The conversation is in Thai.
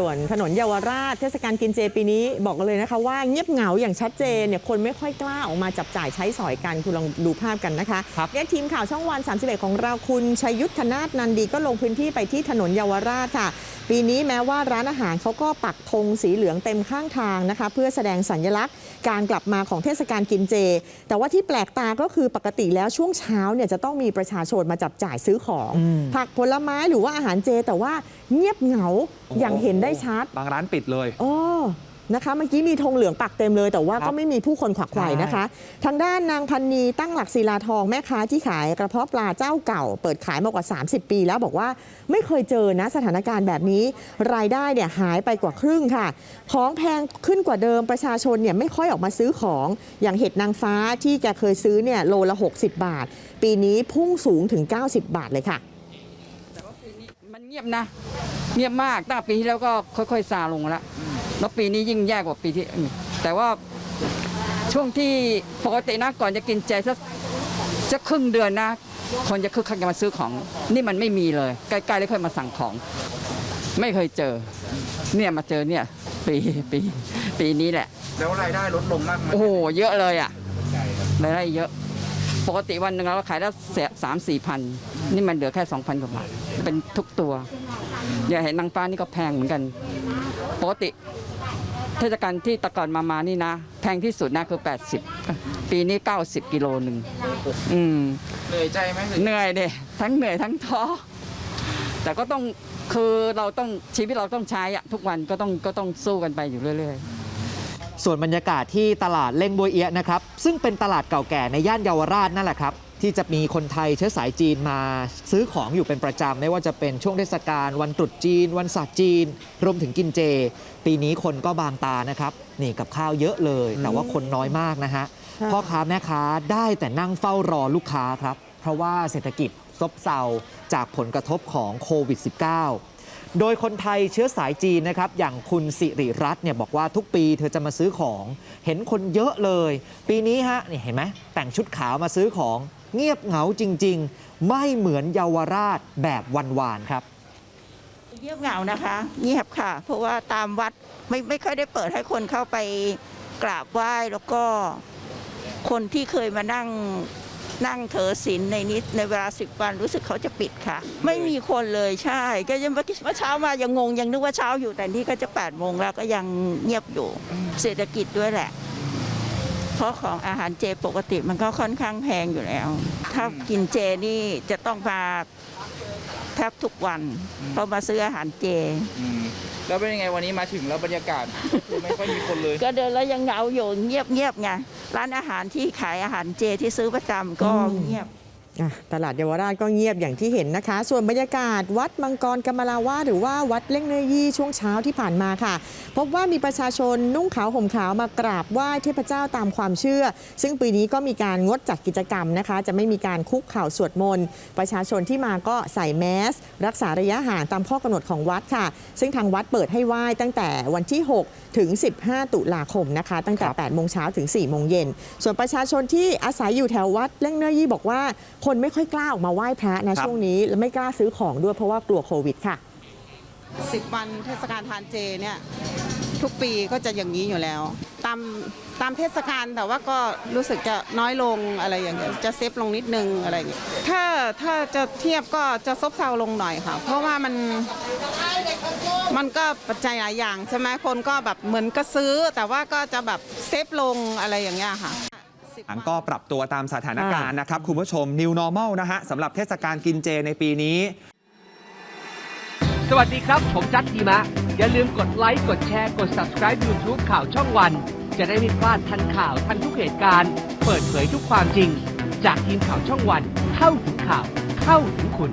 ส่วนถนนเยาวราชเทศกาลกินเจปีนี้บอกเลยนะคะว่าเงียบเหงาอย่างชัดเจนเนี่ยคนไม่ค่อยกล้าออกมาจับจ่ายใช้สอยกันคุณลองดูภาพกันนะคะครับเนี่ยทีมข่าวช่องวัน 31 ของเราคุณชัยยุทธนาถนันดีก็ลงพื้นที่ไปที่ถนนเยาวราชค่ะ ปีนี้แม้ว่าร้านอาหารเขาก็ปักธงสีเหลืองเต็มข้างทางนะคะ เพื่อแสดงสัญลักษณ์การกลับมาของเทศกาลกินเจ แต่ว่าที่แปลกตาก็คือปกติแล้วช่วงเช้าเนี่ยจะต้องมีประชาชนมาจับจ่ายซื้อของอืมผักผลไม้หรือว่าอาหารเจ แต่ว่าเงียบเหงาอย่างเห็นได้ชัด บางร้านปิดเลย โอ้นะคะเมื่อกี้มีธงเหลืองปักเต็มเลย แต่ว่าครับก็ไม่มีผู้คนขวักไขว่นะคะ ทางด้านนางพันนีตั้งหลักศิลาทองแม่ค้าที่ขายกระเพาะปลาเจ้าเก่า เปิดขายมากว่า 30 ปีแล้วบอกว่าไม่เคยเจอนะสถานการณ์แบบนี้ รายได้เนี่ยหายไปกว่าครึ่งค่ะ ของแพงขึ้นกว่าเดิมประชาชนเนี่ยไม่ค่อยออกมาซื้อของอย่างเห็ดนางฟ้าที่แกเคยซื้อเนี่ยโลละ 60 บาท ปีนี้พุ่งสูงถึง 90 บาทเลยค่ะ แต่ว่าปีนี้มันเงียบนะ เงียบมากตั้งแต่ปีที่แล้วก็ค่อยๆซาลงมาแล้วแล้วปีนี้ยิ่งแย่กว่าปีที่อื่นแต่ว่าช่วงที่ปกตินะก่อนจะกินเจสักสักครึ่งเดือนนะ คนจะคึกคักจะมาซื้อของ นี่มันไม่มีเลยใกล้ๆเลยค่อยมาสั่งของ ไม่เคยเจอ เนี่ยมาเจอเนี่ย ปีปีปีนี้แหละ แล้วรายได้ลดลงมากไหมโอ้โหเยอะเลยอะรายได้เยอะ ปกติวันหนึ่งเราขายได้สามสี่พัน นี่มันเหลือแค่สองพันกว่าบาท เป็นทุกตัวอย่าเห็นนางฟ้านี่ก็แพงเหมือนกัน ปกติ เทศกาลที่ตะก่อนมามานี่นะ แพงที่สุดนะคือ 80 ปีนี้ 90 กิโลหนึ่งอืมเหนื่อยใจไหมเหนื่อยเดทั้งเหนื่อยทั้งท้อแต่ก็ต้องคือเราต้องชีวิตเราต้องใช้อะทุกวันก็ต้องก็ต้องสู้กันไปอยู่เรื่อยๆส่วนบรรยากาศที่ตลาดเล่งบวยเอียะนะครับ ซึ่งเป็นตลาดเก่าแก่ในย่านเยาวราชนั่นแหละครับ ที่จะมีคนไทยเชื้อสายจีนมาซื้อของอยู่เป็นประจำไม่ว่าจะเป็นช่วงเทศกาลวันตรุษจีน วันศาสตร์จีน รวมถึงกินเจ ปีนี้คนก็บางตานะครับนี่กับข้าวเยอะเลย แต่ว่าคนน้อยมากนะฮะค่ะพ่อค้าแม่ค้าได้แต่นั่งเฝ้ารอลูกค้าครับ เพราะว่าเศรษฐกิจซบเซาจากผลกระทบของโควิด -19 โดยคนไทยเชื้อสายจีนนะครับ อย่างคุณสิริรัตน์เนี่ยบอกว่าทุกปีเธอจะมาซื้อของ เห็นคนเยอะเลย ปีนี้ฮะนี่เห็นไหมแต่งชุดขาวมาซื้อของ เงียบเหงาจริง ๆ ไม่เหมือนเยาวราชแบบวันวานครับ เงียบเหงานะคะ เงียบค่ะ เพราะว่าตามวัดไม่ไม่ค่อยได้เปิดให้คนเข้าไปกราบไหว้แล้วก็คนที่เคยมานั่งนั่งเถอศีลในนิดในเวลาสิบวันรู้สึกเขาจะปิดค่ะ ไม่มีคนเลยใช่ ก็ยังเมื่อเช้ามายังงงยังนึกว่าเช้าอยู่แต่นี่ก็จะ8ปดโมงแล้วก็ยังเงียบอยู่เศรษฐกิจด้วยแหละ เพราะของอาหารเจปกติมันก็ค่อนข้างแพงอยู่แล้ว ถ้ากินเจนี่จะต้องมาแทบทุกวันเพราะมาซื้ออาหารเจ อืมแล้วเป็นยังไงวันนี้มาถึงแล้วบรรยากาศคือไม่ค่อยมีคนเลยก็เดินแล้วยังเหงาอยู่เงียบเงียบๆไงร้านอาหารที่ขายอาหารเจที่ซื้อประจำก็อืมเงียบอะ ตลาดเยาวราชก็เงียบอย่างที่เห็นนะคะ ส่วนบรรยากาศวัดมังกรกำมะลาวาสหรือว่าวัดเล่งเนยี่ช่วงเช้าที่ผ่านมาค่ะ พบว่ามีประชาชนนุ่งขาวห่มขาวมากราบไหว้เทพเจ้าตามความเชื่อ ซึ่งปีนี้ก็มีการงดจัดกิจกรรมนะคะ จะไม่มีการคุกเข่าสวดมนต์ประชาชนที่มาก็ใส่แมส รักษาระยะห่างตามข้อกำหนดของวัดค่ะ ซึ่งทางวัดเปิดให้ไหว้ตั้งแต่วันที่ 6 ถึง 15 ตุลาคมนะคะ ตั้งแต่ครับ8โมงเช้าถึง4โมงเย็นส่วนประชาชนที่อาศัยอยู่แถววัดเล่งเนยี่บอกว่าคนไม่ค่อยกล้าออกมาไหว้พระนะช่วงนี้และไม่กล้าซื้อของด้วยเพราะว่ากลัวโควิดค่ะสิบวันเทศกาลทานเจเนี่ยทุกปีก็จะอย่างนี้อยู่แล้ว ตามตามเทศกาลแต่ว่าก็รู้สึกจะน้อยลงอะไรอย่างเงี้ยจะเซฟลงนิดนึงอะไรอย่างเงี้ยถ้าถ้าจะเทียบก็จะซบเซาลงหน่อยค่ะ เพราะว่ามันมันก็ปัจจัยหลายอย่างใช่ไหมคนก็แบบเหมือนก็ซื้อ แต่ว่าก็จะแบบเซฟลงอะไรอย่างเงี้ยค่ะ อันก็ปรับตัวตามสถานการณ์นะครับ คุณผู้ชม New Normal นะฮะสำหรับเทศกาลกินเจในปีนี้ สวัสดีครับ ผมจัดดีมะ อย่าลืมกดไลค์ กดแชร์ กด subscribe YouTube ข่าวช่องวัน จะได้ไม่พลาดทันข่าวทันทุกเหตุการณ์ เปิดเผยทุกความจริง จากทีมข่าวช่องวัน เข้าถึงข่าว เข้าถึงคุณ